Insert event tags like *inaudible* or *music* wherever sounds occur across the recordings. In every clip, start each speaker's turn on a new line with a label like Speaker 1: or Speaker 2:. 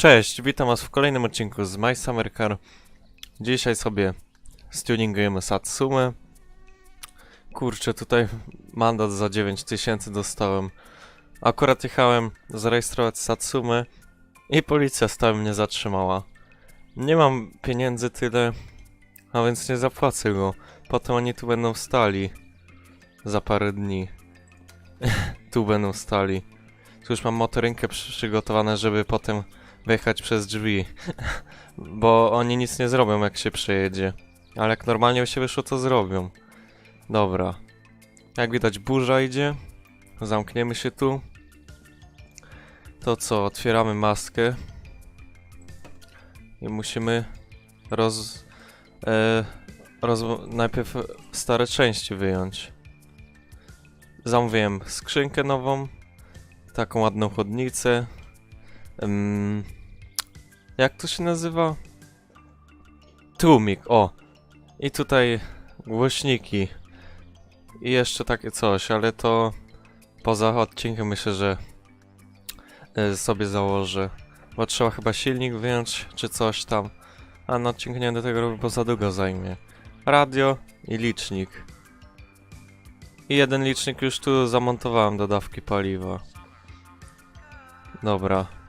Speaker 1: Cześć, witam was w kolejnym odcinku z My Summer Car. Dzisiaj sobie stuningujemy Satsumę. Kurczę, tutaj mandat za 9000 dostałem. Akurat jechałem zarejestrować Satsumę i policja stała mnie zatrzymała. Nie mam pieniędzy tyle, a więc nie zapłacę go. Potem oni tu będą stali. Za parę dni. *laughs* tu będą stali. Tu już mam motorynkę przy- przygotowane, żeby potem wyjechać przez drzwi. *laughs* Bo oni nic nie zrobią, jak się przejedzie. Ale jak normalnie się wyszło, to zrobią. Dobra. Jak widać, burza idzie. Zamkniemy się tu. To co, otwieramy maskę. I musimy roz... E, roz najpierw stare części wyjąć. Zamówiłem skrzynkę nową. Taką ładną chodnicę. Ym, jak to się nazywa? Tłumik, o. I tutaj głośniki. I jeszcze takie coś, ale to poza odcinkiem myślę, że y, sobie założę. Bo trzeba chyba silnik wyjąć, czy coś tam. A na odcinku nie tego robił, bo za długo zajmie. Radio i licznik. I jeden licznik już tu zamontowałem do dawki paliwa. Dobra.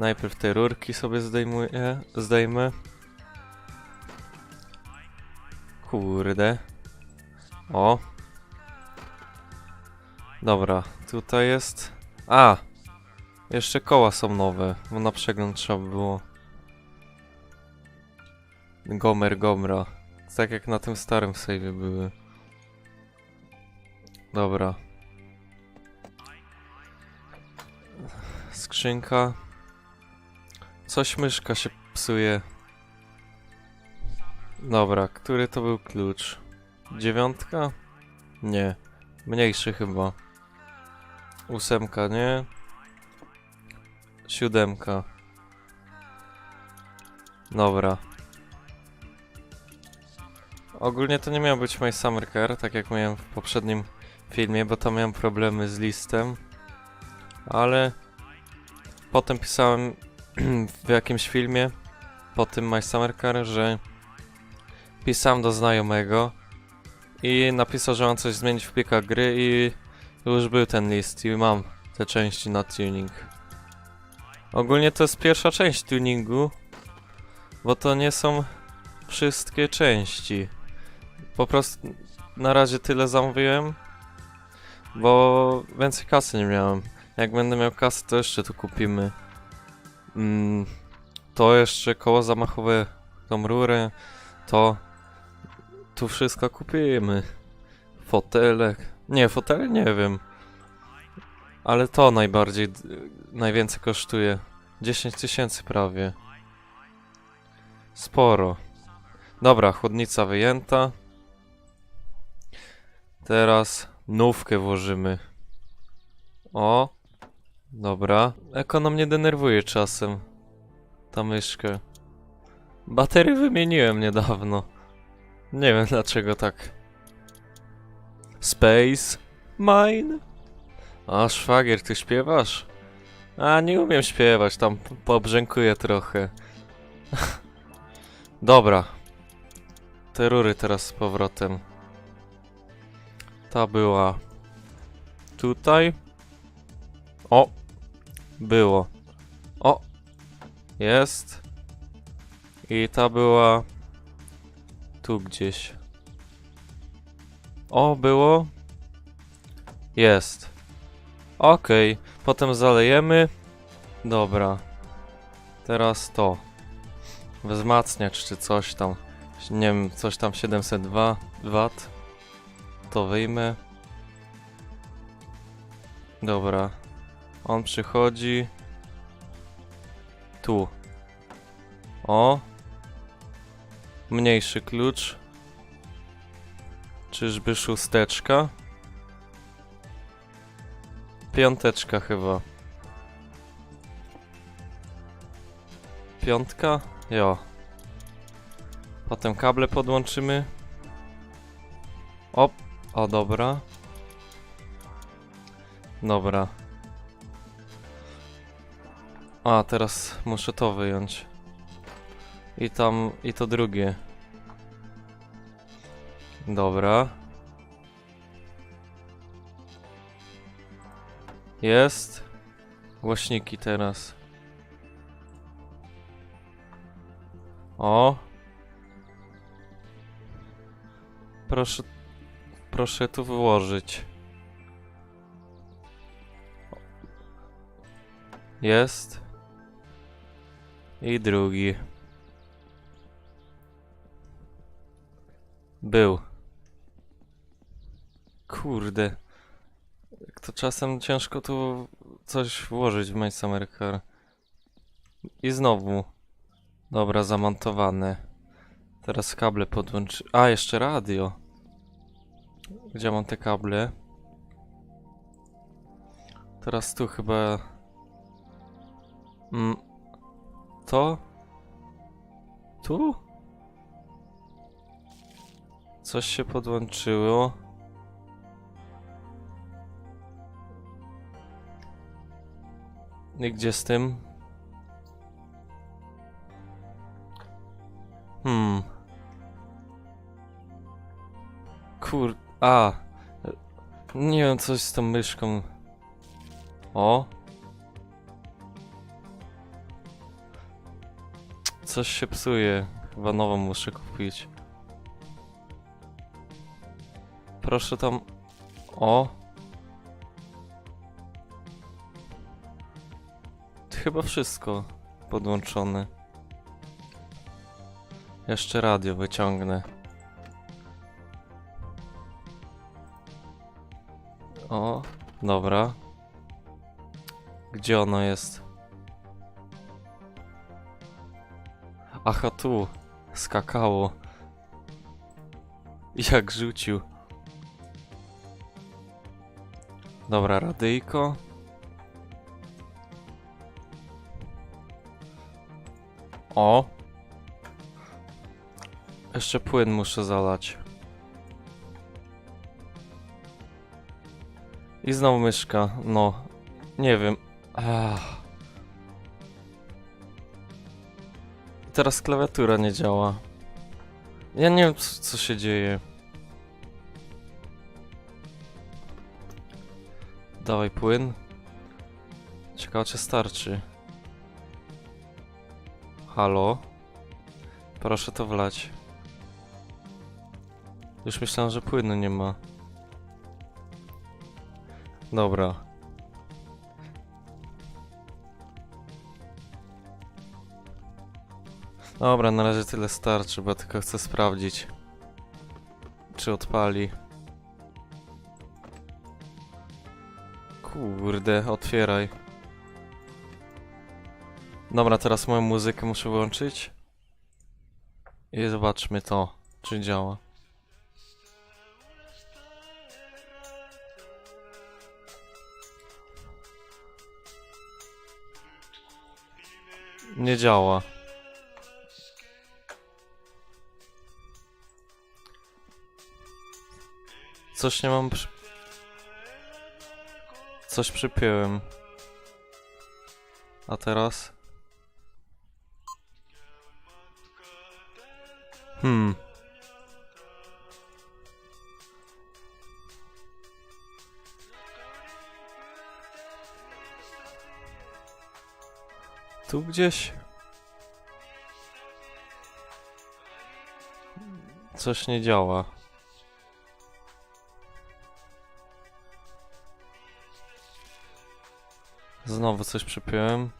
Speaker 1: Najpierw te rurki sobie zdejmuję, zdejmę. Kurde. O. Dobra, tutaj jest... A! Jeszcze koła są nowe, bo na przegląd trzeba było. Gomer, Gomra. Tak jak na tym starym save'ie były. Dobra. Skrzynka. Coś myszka się psuje. Dobra, który to był klucz? Dziewiątka? Nie. Mniejszy chyba. Ósemka, nie? Siódemka. Dobra. Ogólnie to nie miał być My Summer Car, tak jak miałem w poprzednim filmie, bo tam miałem problemy z listem. Ale potem pisałem w jakimś filmie po tym My Summer Car, że pisałem do znajomego i napisał, że mam coś zmienić w plikach gry i już był ten list i mam te części na tuning. Ogólnie to jest pierwsza część tuningu, bo to nie są wszystkie części. Po prostu na razie tyle zamówiłem, bo więcej kasy nie miałem. Jak będę miał kasę, to jeszcze tu kupimy. Mm, to jeszcze koło zamachowe, tą rurę, to tu wszystko kupimy. Fotelek. Nie, fotele nie wiem. Ale to najbardziej, najwięcej kosztuje. 10 tysięcy prawie. Sporo. Dobra, chłodnica wyjęta. Teraz nówkę włożymy. O, Dobra. Ekonom mnie denerwuje czasem. Ta myszka. Baterię wymieniłem niedawno. Nie wiem dlaczego tak. Space Mine. A szwagier, ty śpiewasz? A nie umiem śpiewać, tam pobrzękuję trochę. *laughs* Dobra. Te rury teraz z powrotem. Ta była tutaj. O, było. O! Jest. I ta była tu gdzieś. O, było. Jest. Okej, potem zalejemy. Dobra. Teraz to. Wzmacniacz czy coś tam. Nie wiem, coś tam 702 W. To wyjmę. Dobra. On przychodzi. Tu. O. Mniejszy klucz. Czyżby szósteczka? Piąteczka chyba. Piątka? Jo. Potem kable podłączymy. O, o dobra. Dobra. A, teraz muszę to wyjąć. I tam, i to drugie. Dobra. Jest. Głośniki teraz. O. Proszę, proszę tu wyłożyć. Jest. I drugi. Był. Kurde. Jak to czasem ciężko tu coś włożyć w My Summer. I znowu. Dobra, zamontowane. Teraz kable podłączy... A, jeszcze radio. Gdzie mam te kable? Teraz tu chyba... Mm. To? Tu? Coś się podłączyło. I gdzie z tym? Hmm. Kur... A. Nie wiem, coś z tą myszką. O. Coś się psuje. Chyba nową muszę kupić. Proszę tam... O. Chyba wszystko podłączone. Jeszcze radio wyciągnę. O, dobra. Gdzie ono jest? Aha, tu. Skakało. Jak rzucił. Dobra, radyjko. O. Jeszcze płyn muszę zalać. I znowu myszka. No. Nie wiem. Teraz klawiatura nie działa. Ja nie wiem, co, co się dzieje. Dawaj płyn. Ciekawe, czy starczy. Halo? Proszę to wlać. Już myślałem, że płynu nie ma. Dobra. Dobra, na razie tyle starczy, bo tylko chcę sprawdzić, czy odpali. Kurde, otwieraj. Dobra, teraz moją muzykę muszę wyłączyć. I zobaczmy to, czy działa. Nie działa. Coś nie mam przy... Coś przypiąłem. A teraz? Hmm. Tu gdzieś? Coś nie działa. Znowu coś przypiąłem.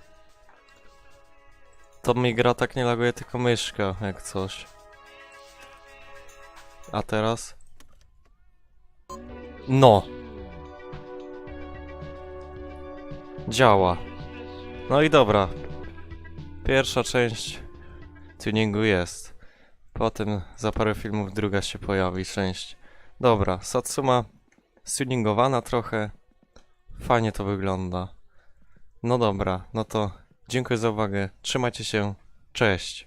Speaker 1: To mi gra tak nie laguje, tylko myszka, jak coś. A teraz? No! Działa. No i dobra. Pierwsza część tuningu jest. Potem za parę filmów druga się pojawi część. Dobra, Satsuma stuningowana trochę. Fajnie to wygląda. No dobra, no to dziękuję za uwagę. Trzymajcie się. Cześć.